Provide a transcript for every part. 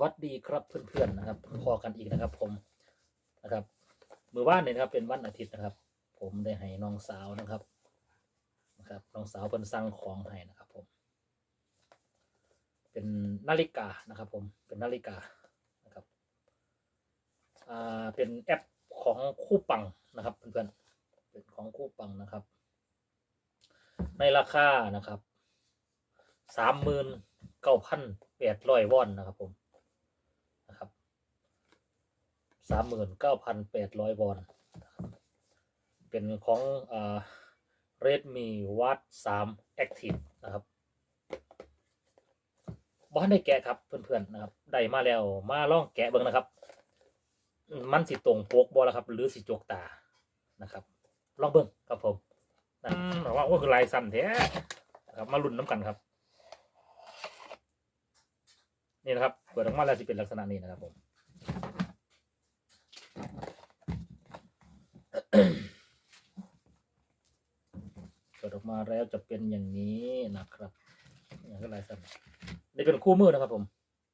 วัสดีครับเพื่อนๆนะครับพอกันอีกนะครับ ผมนะครับมือว่านเนี่ยนะครับ เป็นวันอาทิตย์นะครับ ผมได้ให้น้องสาวนะครับนะครับน้องสาวเพิ่นสั่งของให้นะครับ ผม เป็นนาฬิกานะครับ ผมเป็นนาฬิกานะครับอ่าเป็นแอปของคู่ปังนะครับ เพื่อนๆเป็นของคู่ปังนะครับ ในราคานะครับสามหมื่นเก้าพันแปดร้อยวอนนะครับผมนะครับ สามหมื่นเก้าพันแปดร้อยวอน เป็นของอ่า Redmi Watch 3 Active นะครับบ้านได้แกะครับเพื่อนๆนะครับได้มาแล้วมาลองแกะเบิ่งนะครับ มันสิตรงปกบอแล้วครับ หรือสิจกตานะครับลองเบิ่งครับผมนะบอกว่าโอ้คือลายสั้นแท้นะครับมาลุ้นน้ำกันครับ นี่นะครับเปิดออกมาแล้วจะเป็นลักษณะนี้นะครับผม ดออกมาแล้วจะเป็นอย่างนี้นะครับอย่างก็ลายสั้นนี่เป็นคู่มือนะครับ ผม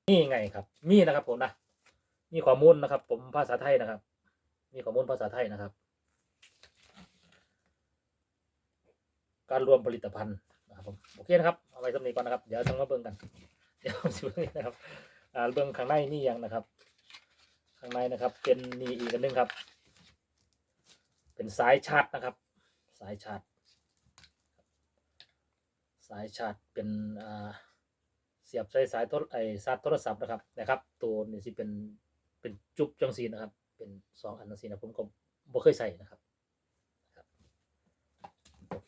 นี่ไงครับ มีนะครับ ผมนะมีข้อมูลนะครับ ผมภาษาไทยนะครับ มีข้อมูลภาษาไทยนะครับ การรวมผลิตภัณฑ์นะครับผมโอเคนะครับเอาไว้ตรงนี้ก่อนนะครับ เดี๋ยวต้งมาเบิ่งกัน เดี๋ยวสิเบิ่งนะครับอ่าเบิ่งข้างในนี่ยังนะครับ ข้างในนะครับ เป็นนี่อีกอันนึงครับ เป็นสายชาร์จนะครับ สายชาร์จ สายชาร์จเป็นเสียบใส่สายโทรไอสายโทรศัพท์นะครับนะครับ ตัวนี้สิเป็นเป็นจุบจังสีนะครับ เป็นสองอันจังสีนะผมก็บ่เคยใส่นะครับ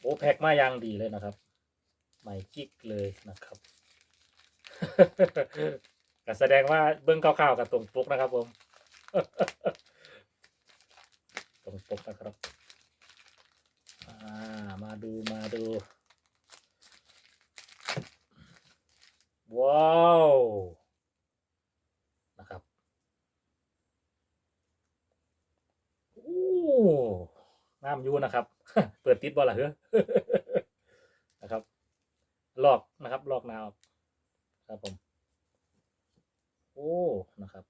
โอ้แพ็คมาอย่างดีเลยนะครับใหม่กิ๊กเลยนะครับก็แสดงว่าเบื้องคร่าวๆกับตรงปกนะครับ ผม ตรงปกนะครับอ่ามาดูมาดู ว้าวนะครับโอ้น้ำยูนะครับ เปิดติดบอลล่ะเฮ้อนะครับลอกนะครับลอกนาวครับผม โอ้นะครับ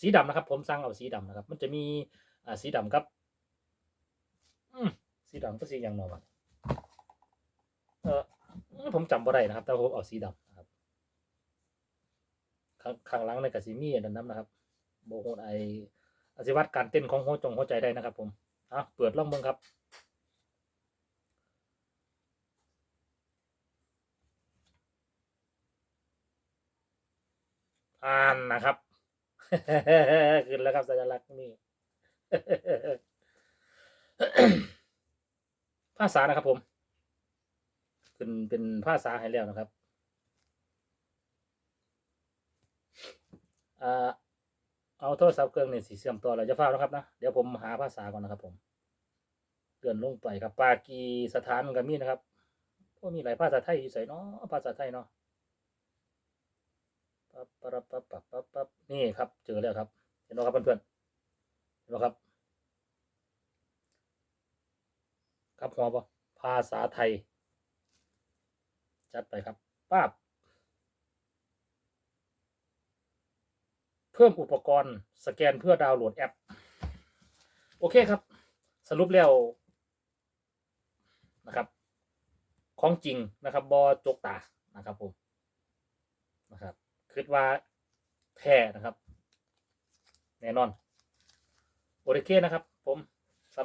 สีดำนะครับ ผมสั่งเอาสีดำนะครับ มันจะมีอ่าสีดำครับอืมสีดำก็สีอย่างนอวะเออผมจำบ่ได้นะครับ แต่ผมเอาสีดำ ข้างข้างหลังในกระสิมีอันนั้นนะครับโบโฮนไออาศิวัตการเต้นของหัวจงหัวใจได้นะครับ ผมอะเปิดล่องเบิ้งครับอ่านนะครับขึ้นแล้วครับสัญลักษณ์นี่ภาษานะครับผม ขึ้นเป็นภาษาให้แล้วนะครับ อ่าเอาโทรศัพท์เครื่องนี่สีเสื่อมต่อแล้วจะฟ้าวนะครับนะเดี๋ยวผมหาภาษาก่อนนะครับผมเกินลงไปครับ ปากีสถานก็มีนะครับพวกมีหลายภาษาไทยอยู่ใส่เนาะภาษาไทยเนาะปั๊บปั๊บปั๊บปั๊บปั๊บปั๊บนี่ครับ เจอแล้วครับ เห็นไหมครับเพื่อนๆเห็นไหมครับ ครับหัวปะภาษาไทย จัดไปครับป้าบ เพิ่มอุปกรณ์สแกนเพื่อดาวน์โหลดแอป โอเคครับ สรุปแล้วนะครับของจริงนะครับบอจกตานะครับผมนะครับคิดว่าแท้นะครับ แน่นอน โอเคนะครับผม